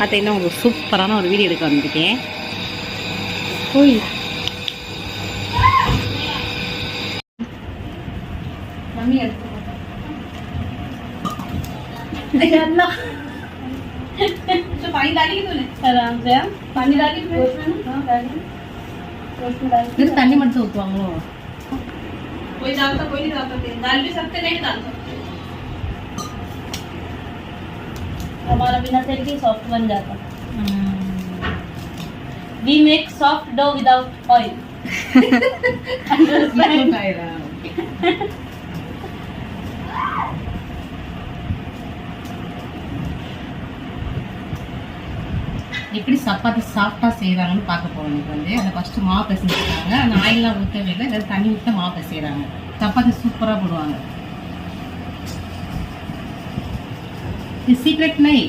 பார்த்தீங்கன்னா உங்களுக்கு சூப்பரான ஒரு வீடியோ எடுக்க வந்துருக்கேன் ஓய் மம்மி எடுத்து पानी डालेगी तूने आराम से हाँ? पानी डाली फिर हाँ, डालिए। उसमें डालिए। வெறும் தண்ணி மட்டும் ஊற்றுவாங்களோ कोई डालता कोई नहीं डालता तेल डाल भी सकते नहीं डाल हमारा बिना तेल के सॉफ्ट बन जाता we make soft dough without oil எப்படி சப்பாத்தி சாஃப்டாக செய்கிறாங்கன்னு பார்க்க போகிறோம் இன்னைக்கு வந்து அதை ஃபஸ்ட்டு மாவு பிசைஞ்சிருக்காங்க அந்த ஆயிலெலாம் ஊற்றவே இல்லை வெறும் தண்ணி ஊற்ற மாவு பிசைகிறாங்க சப்பாத்தி சூப்பராக போடுவாங்க இது சீக்ரெட் நெய்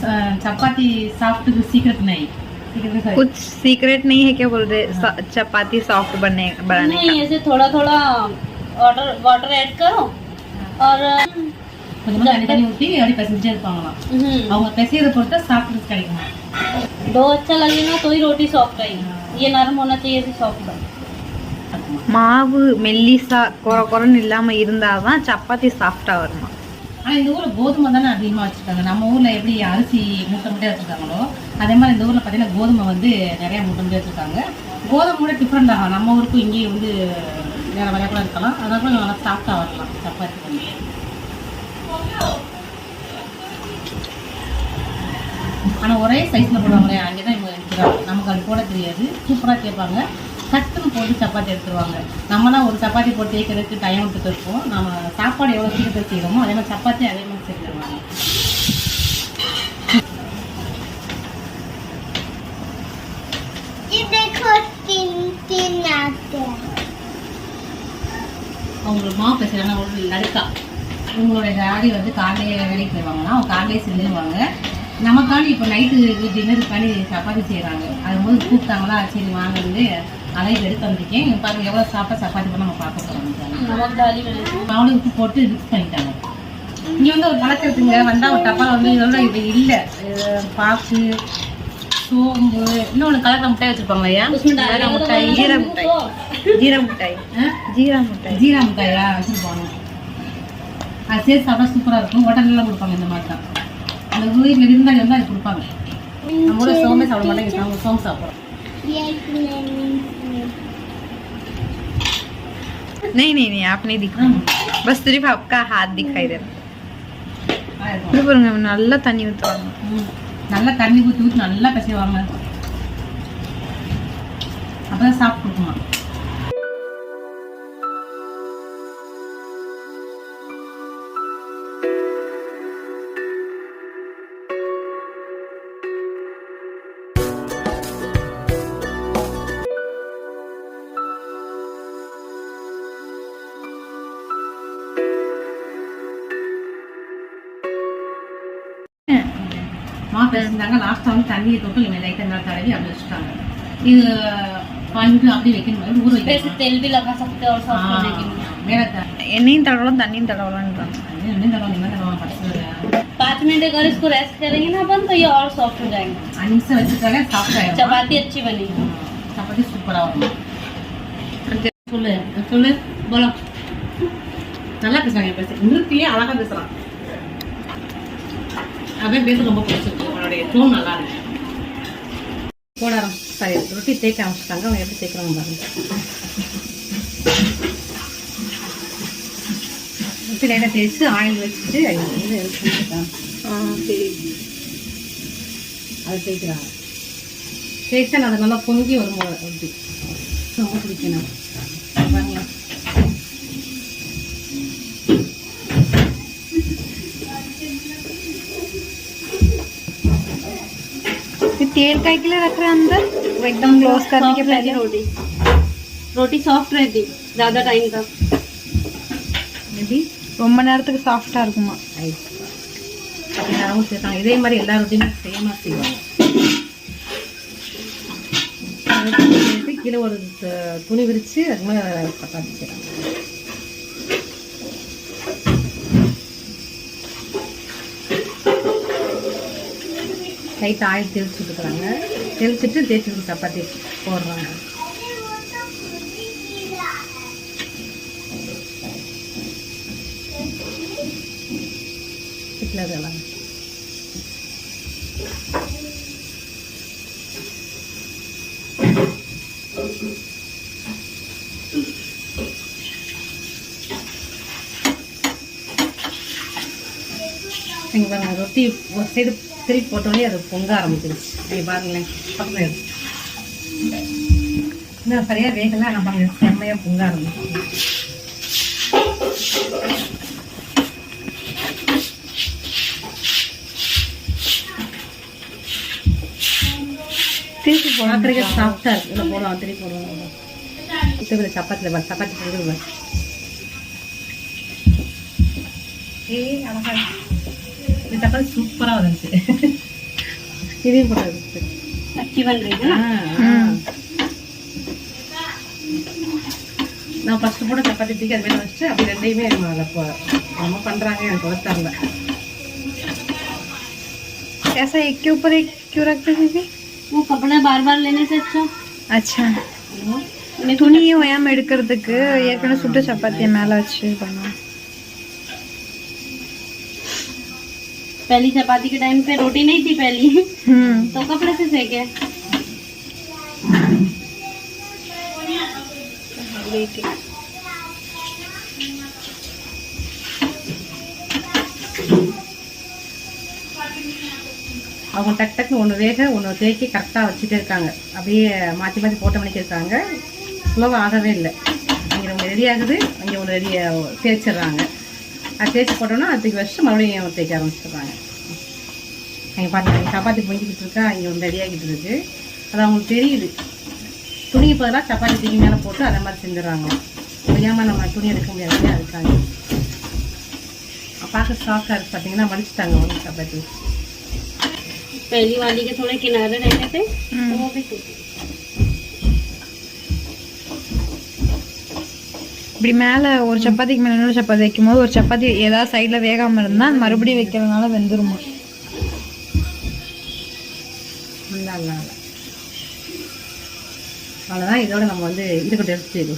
ச- சப்பாத்தி சாஃப்ட்டுக்கு சீக்ரெட் நெய் சீக்ரெட் कुछ सीक्रेट नहीं है क्या बोल रहे सा- चपाती सॉफ्ट बनने बनाने नहीं ऐसे थोड़ा थोड़ा वाटर वाटर ऐड करो और கொஞ்சமாக தண்ணி தண்ணி ஊற்றி அப்படி பிசைஞ்சே இருப்பாங்களாம் हम्म, அவங்க பிசையதை பொறுத்தா சாஃப்ட்னஸ் கிடைக்குமா डो अच्छा लगेगा तो ही रोटी सॉफ्ट आएगी ये नरम होना चाहिए ऐसे सॉफ्ट बने மாவு மெல்லிசா குற குறன்னு இல்லாம இருந்தாதான் சப்பாத்தி சாஃப்டா வருமா ஆனால் இந்த ஊரில் கோதுமை தானே அதிகமாக வச்சுருக்காங்க. நம்ம ஊரில் எப்படி அரிசி மூட்டை மூட்டையாக வச்சுருக்காங்களோ அதே மாதிரி இந்த ஊரில் பார்த்தீங்கன்னா கோதுமை வந்து நிறையா மூட்டை மூட்டையாக வச்சுருக்காங்க. கோதுமை கூட டிஃப்ரெண்ட் ஆகும் நம்ம ஊருக்கும் இங்கேயும் வந்து வேறு வேறு கூட இருக்கலாம். அதனால் கொஞ்சம் நல்லா சாஃப்டாக வரலாம். சப்பாத்தி பண்ணி ஆனால் ஒரே சைஸில் போடுவாங்களே அங்கே தான் இவங்க எடுக்கிறாங்க நமக்கு அது போட தெரியாது. சூப்பராக கேட்பாங்க. சட்டுன்னு போட்டு சப்பாத்தி எடுத்துருவாங்க. நம்மளாம் ஒரு சப்பாத்தி போட்டு தேய்க்கிறதுக்கு டைம் விட்டு இருப்போம். நம்ம சாப்பாடு எவ்வளோ சீக்கிரத்தை செய்கிறோமோ அதே மாதிரி சப்பாத்தி அதே மாதிரி சேர்த்துருவாங்க அவங்களுக்கு மாவு பேசுகிறாங்க ஒரு நடுக்கா. உங்களோட டாடி வந்து காலையிலே வேலைக்கு போயிடுவாங்கன்னா அவங்க காலையிலே செஞ்சுருவாங்க. நமக்காண்டி இப்போ நைட்டு டின்னருக்காண்டி சப்பாத்தி செய்கிறாங்க அது போது கூப்பிட்டாங்களா? சரி வாங்க அளவு எடுத்து வந்திருக்கேன் இங்கே பாருங்கள் எவ்வளோ சாப்பாடு சப்பாத்தி பண்ண நம்ம பார்க்க போகிறோம் அவளுக்கு உப்பு போட்டு மிக்ஸ் பண்ணிட்டாங்க. இங்கே வந்து ஒரு பழக்கிறதுங்க வந்தால் ஒரு டப்பால் வந்து இதெல்லாம் இது இல்லை. பாக்கு சோம்பு இன்னும் ஒன்று கலக்க முட்டாய் வச்சுருப்பாங்க ஐயா. கலக்க முட்டாய் ஜீரா முட்டாய் ஜீரா முட்டாய் ஜீரா முட்டாய் ஜீரா முட்டாயா? வச்சுருப்பாங்க. அது சேர்த்து சாப்பிட சூப்பராக இருக்கும். ஹோட்டல்லாம் கொடுப்பாங்க இந்த மாதிரி தான். அந்த வீட்டில் விருந்தாளி இருந்தால் அது கொடுப்பாங்க. நம்ம கூட சோமே சாப்பிட மாட்டாங்க சோம்பு சாப்பிட்றோம். नहीं नहीं नहीं आप नहीं दिखा बस सिर्फ आपका हाथ दिखाई दे रहा இது பாருங்க நல்லா தண்ணி ஊற்றுவாங்க ம். நல்லா தண்ணி ஊற்றி ஊற்றி நல்லா பிசைவாங்க அப்பதான் சாப்பிட்டு கொடுக்குமா மா பேசியிருந்தாங்க லாஸ்ட்டாக வந்து தண்ணியை தொட்டு இவங்க லைட்டாக நல்லா தடவி அப்படி வச்சுட்டாங்க இது பஞ்சு அப்படி வைக்கணும் மாதிரி ஊற वैसे வைக்கணும் तेल भी लगा सकते हो और सॉफ्ट होने के लिए மேலே எண்ணெயும் தடவலாம் தண்ணியும் தடவலான்றாங்க ரெண்டும் தடவை நீங்கள் தடவை ஃபஸ்ட்டு पाँच मिनट अगर इसको रेस्ट करेंगे ना अपन तो ये और सॉफ्ट हो जाएंगे அஞ்சு நிமிஷம் வச்சுட்டாலே சாஃப்ட் ஆயிடும் चपाती अच्छी बनेगी சப்பாத்தி சூப்பராக வரும் சொல்லு சொல்லு போல நல்லா பேசுறாங்க பேச நிறுத்தியே அழகா பேசுறான் அவன் பேச ரொம்ப பிடிச்சிருக்கு அவனுடைய டோன் நல்லா இருக்கு. போடாரம். சரி ரொட்டி தேய்க்க ஆரம்பிச்சிட்டாங்க. அவங்க எப்படி தேய்க்கிறாங்க பாருங்க. ரொட்டி லைட்டாக தேய்ச்சி ஆயில் வச்சுட்டு இது வச்சுருக்காங்க அதை தேய்க்கிறாங்க தேய்ச்சா அது நல்லா பொங்கி வரும் அப்படி. ரொம்ப பிடிக்கணும் பாருங்க ये तेल का के लिए रख रहे हैं अंदर वो एकदम क्लोज करने के सॉफ्ट रहती पहले रोटी रोटी सॉफ्ट रहती ज़्यादा टाइम तक மேபி ரொம்ப நேரத்துக்கு சாஃப்டா இருக்குமா ஐஸ் எல்லாரும் சேர்த்தாங்க இதே மாதிரி எல்லா ரொட்டியுமே சேமாக செய்வாங்க அதை சேர்த்து கீழே ஒரு த- துணி விரித்து அது மேலே சப்பாத்தி செய்கிறாங்க லைட் ஆயில் தெளித்து கொடுக்குறாங்க. தெளித்துட்டு தேய்ச்சி சப்பாத்தி போடுறாங்க. வீட்டில் இதெல்லாம் ரொட்டி ஒரு சைடு திருப்பி போட்டோடனே அது பொங்க ஆரம்பிச்சிருச்சு. நீங்கள் பாருங்களேன் பக்கத்தில் இருக்கு. இன்னும் சரியாக வேகலாம் ஆனால் பாருங்க செம்மையாக பொங்க ஆரம்பிச்சிருச்சு. திருப்பி பார்க்குறதுக்கு சாஃப்டாக இருக்கு. இல்லை போகலாம் திருப்பி போடுவோம் திருப்பி சப்பாத்தில் பாரு சப்பாத்தி போடுறது பாரு ஏய் அழகா இருக்கு. இந்த சப்பாத்தி சூப்பராக வந்துச்சு இதையும் போட்டு अच्छी बन रही है ना நான் ஃபஸ்ட்டு போட சப்பாத்தி தூக்கி அது மேலே வச்சுட்டு அப்படி ரெண்டையுமே நம்ம அதை போ நம்ம பண்ணுறாங்க எனக்கு வர தரல ऐसा एक के ऊपर एक क्यों रखते दीदी वो कपड़ा बार बार लेने से अच्छा அச்சா துணியும் ஏன் எடுக்கிறதுக்கு ஏற்கனவே சுட்ட சப்பாத்தியை மேலே வச்சு பண்ணுவோம் पहली चपाती के टाइम पे रोटी नहीं थी पहली ம் तो कपड़े से सेके அவங்க டக் டக்குன்னு ஒன்று வேக ஒன்று தேக்கி கரெக்டாக வச்சுட்டே இருக்காங்க அப்படியே மாற்றி மாற்றி போட்ட மணிக்கு இருக்காங்க ஸ்லோவாக ஆகவே இல்லை இங்கே ஒன்று ரெடி ஆகுது அங்கே ஒன்று ரெடி தேய்ச்சிடுறாங்க அது தேய்ச்சி போட்டோன்னா அதுக்கு வச்சுட்டு மறுபடியும் தேய்க்க ஆரம்பிச்சிடுறாங்க அங்கே பாருங்க சப்பாத்தி பொங்கிக்கிட்டு இருக்கா இங்கே ஒன்று ரெடி ஆகிட்டு இருக்கு அது அவங்களுக்கு தெரியுது துணிக்கு பதிலாக சப்பாத்தி தூக்கி மேலே போட்டு அதை மாதிரி செஞ்சிடறாங்க தெரியாமல் நம்ம துணி எடுக்க முடியாது இல்லையா அதுக்காக பார்க்க ஸ்டாக்காக இருக்குது பார்த்தீங்கன்னா மடிச்சிட்டாங்க அவங்க சப்பாத்தி पहली वाली के थोड़े किनारे रहने थे तो वो भी टूटे இப்படி மேலே ஒரு சப்பாத்திக்கு மேலே இன்னொரு சப்பாத்தி வைக்கும்போது ஒரு சப்பாத்தி ஏதாவது சைடில் வேகாமல் இருந்தால் மறுபடியும் வைக்கிறதுனால வெந்துருமா? அவ்வளோதான் இதோட நம்ம வந்து இது கூட எடுத்து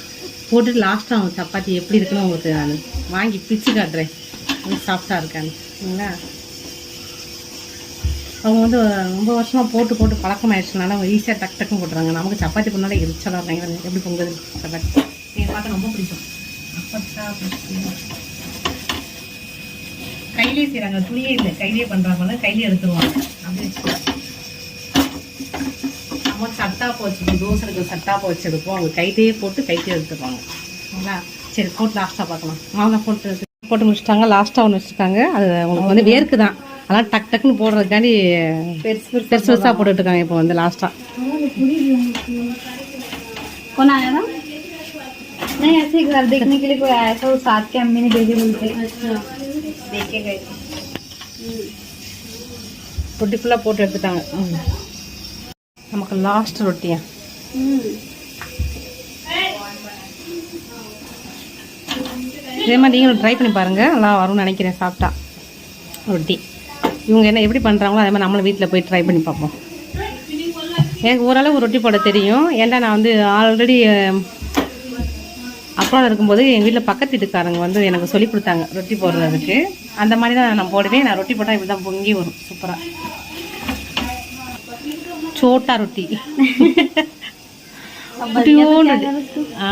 போட்டுட்டு லாஸ்ட்டாக அவங்க சப்பாத்தி எப்படி இருக்குன்னு உங்களுக்கு நான் வாங்கி பிச்சு காட்டுறேன். சாஃப்டாக இருக்கான்னு. சரிங்களா? அவங்க வந்து ரொம்ப வருஷமாக போட்டு போட்டு பழக்கமாயிடுச்சுனால அவங்க ஈஸியாக டக் டக்குன்னு போட்டுறாங்க. நமக்கு சப்பாத்தி பண்ணாலே எரிச்சலாக இருக்காங்க எப்படி பொங்குது சப்பாத்தி? எனக்கு பார்க்க ரொம்ப பிடிக்கும். கையிலே செய்யறாங்க துணியே இல்லை. கையிலே பண்ணுறாங்க கையிலே எடுத்துருவாங்க. அப்படி நம்ம சட்டாப்பை வச்சுட்டு சட்டா சட்டாப்பை வச்செடுப்போம் அவங்க கையிலே போட்டு கையிலே எடுத்துருவாங்க. சரி போட்டு லாஸ்ட்டாக பார்க்கலாம். மாவுல போட்டு போட்டு முடிச்சுட்டாங்க. லாஸ்ட்டாக ஒன்று வச்சிருக்காங்க. அது உங்களுக்கு வந்து வேர்க்கு தான். அதனால் டக் டக்குன்னு போடுறதுக்காண்டி பெருசு பெருசு பெருசாக போட்டுட்ருக்காங்க இப்போ வந்து லாஸ்ட்டாக கொண்டாங்க नहीं ऐसे ही घर देखने के लिए कोई आया था वो साथ के अम्मी ने भेजे बोलते अच्छा देखे गए ரொட்டி ஃபுல்லாக போட்டு எடுத்துட்டாங்க ம். நமக்கு லாஸ்ட் ரொட்டியா இதே மாதிரி நீங்களும் ட்ரை பண்ணி பாருங்கள் நல்லா வரும்னு நினைக்கிறேன் சாப்பிட்டா ரொட்டி இவங்க என்ன எப்படி பண்ணுறாங்களோ அதே மாதிரி நம்மளும் வீட்டில் போய் ட்ரை பண்ணி பார்ப்போம் எனக்கு ஓரளவு ரொட்டி போட தெரியும் ஏன்டா நான் வந்து ஆல்ரெடி அப்புறம் இருக்கும்போது எங்கள் வீட்டில் பக்கத்து வீட்டுக்காரங்க வந்து எனக்கு சொல்லி கொடுத்தாங்க ரொட்டி போடுறதுக்கு. அந்த மாதிரி தான் நான் போடுவேன். நான் ரொட்டி போட்டால் இப்படி தான் பொங்கி வரும். சூப்பராக சோட்டா ரொட்டி. குட்டியோண்டு. ஆ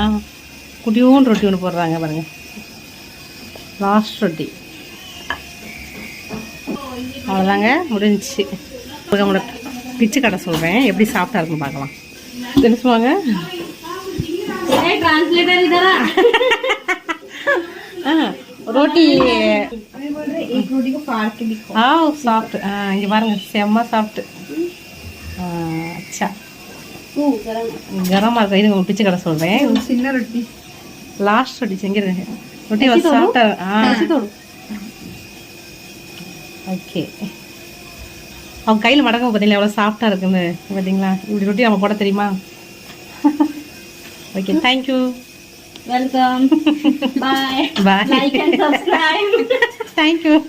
குட்டியோண்டு ரொட்டி ஒன்று போடுறாங்க பாருங்க. லாஸ்ட் ரொட்டி. அவ்வளோதாங்க முடிஞ்சிச்சு. உங்களோட பிச்சு கடை சொல்கிறேன் எப்படி சாப்பிட்டா இருக்குன்னு பார்க்கலாம். தெரிஞ்சுவாங்க ट्रांसलेटर इधर आ ஆ ரொட்டி एक रोटी को फाड़ के दिखाओ ஆ சாஃப்ட் ஆ இங்கே பாருங்க செம்ம சாஃப்ட் அச்சா ओ गरम கரமாக இருக்கும் இது உங்களுக்கு பிச்சு கடை சொல்கிறேன் சின்ன ரொட்டி லாஸ்ட் ரொட்டி செஞ்சிருங்க ரொட்டி சாப்பிட்டா ஆ ஓகே அவங்க கையில் மடங்க பார்த்தீங்களா எவ்வளோ சாஃப்டாக இருக்குன்னு பார்த்தீங்களா இப்படி ரொட்டி நம்ம போட தெரியுமா Okay, thank you. Welcome. Bye. Bye. Like and subscribe. thank you.